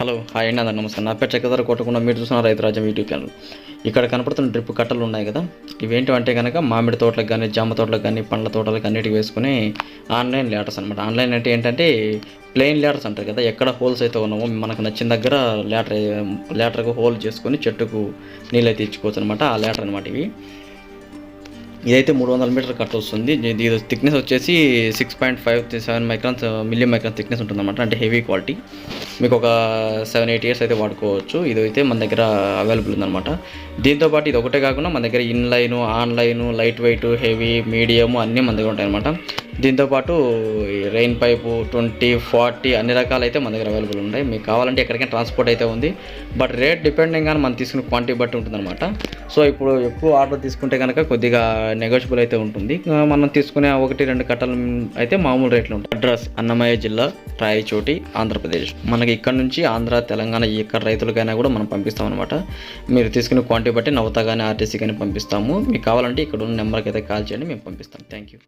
Hello hi అండి అందరు నమస్కారం. నా పేరు చక్కదారు కొట్టకుండా మీరు చూసిన రైతు రాజ్యం యూట్యూబ్ ఛానల్. ఇక్కడ కనపడుతున్న డ్రిప్ కట్టలు ఉన్నాయి కదా ఇవేంటివంటే కనుక మామిడి తోటలకు కానీ జామ తోటలకు కానీ పండ్ల తోటలకు అన్నిటికి వేసుకుని ఆన్లైన్ లేటర్స్ అనమాట ఆన్లైన్ అంటే ఏంటంటే ప్లెయిన్ లేటర్స్ అంటారు కదా ఎక్కడ హోల్స్ అయితే ఉన్నామో మనకు నచ్చిన దగ్గర లేటర్ లేటర్కు హోల్ చేసుకొని చెట్టుకు నీళ్ళు అయితే ఇచ్చుకోవచ్చు అనమాట ఆ లేటర్ అనమాట ఇవి. ఇదైతే మూడు వందల మీటర్ కట్ వస్తుంది. ఇది థిక్నెస్ వచ్చేసి six point five seven microns million micron thickness ఉంటుందన్నమాట. అంటే హెవీ క్వాలిటీ మీకు ఒక సెవెన్ ఎయిట్ ఇయర్స్ అయితే వాడుకోవచ్చు. ఇది అయితే మన దగ్గర అవైలబుల్ ఉందన్నమాట. దీంతోపాటు ఇది ఒకటే కాకుండా మన దగ్గర inline online light weight heavy medium అన్నీ మన దగ్గర ఉంటాయన్నమాట. దీంతోపాటు రెయిన్ పైపు ట్వంటీ ఫార్టీ అన్ని రకాలు అయితే మన దగ్గర అవైలబుల్ ఉన్నాయి. మీకు కావాలంటే ఎక్కడికైనా ట్రాన్స్పోర్ట్ అయితే ఉంది. బట్ రేట్ డిపెండింగ్ కానీ మనం తీసుకున్న క్వాంటిటీ బట్టి ఉంటుందన్నమాట. సో ఇప్పుడు ఎక్కువ ఆర్డర్ తీసుకుంటే కనుక కొద్దిగా నెగోషియబుల్ అయితే ఉంటుంది. మనం తీసుకునే ఒకటి రెండు కట్టలు అయితే మామూలు రేట్లు ఉంటాయి. అడ్రస్ అన్నమయ్య జిల్లా రాయచోటి ఆంధ్రప్రదేశ్. మనకి ఇక్కడ నుంచి ఆంధ్ర తెలంగాణ ఎక్కడ రైతులకైనా కూడా మనం పంపిస్తాం అనమాట మీరు తీసుకునే క్వాంటిటీ బట్టి నవత కానీ ఆర్టీసీ కానీ పంపిస్తాము. మీకు కావాలంటే ఇక్కడ ఉన్న నెంబర్కి అయితే కాల్ చేయండి మేము పంపిస్తాం. Thank you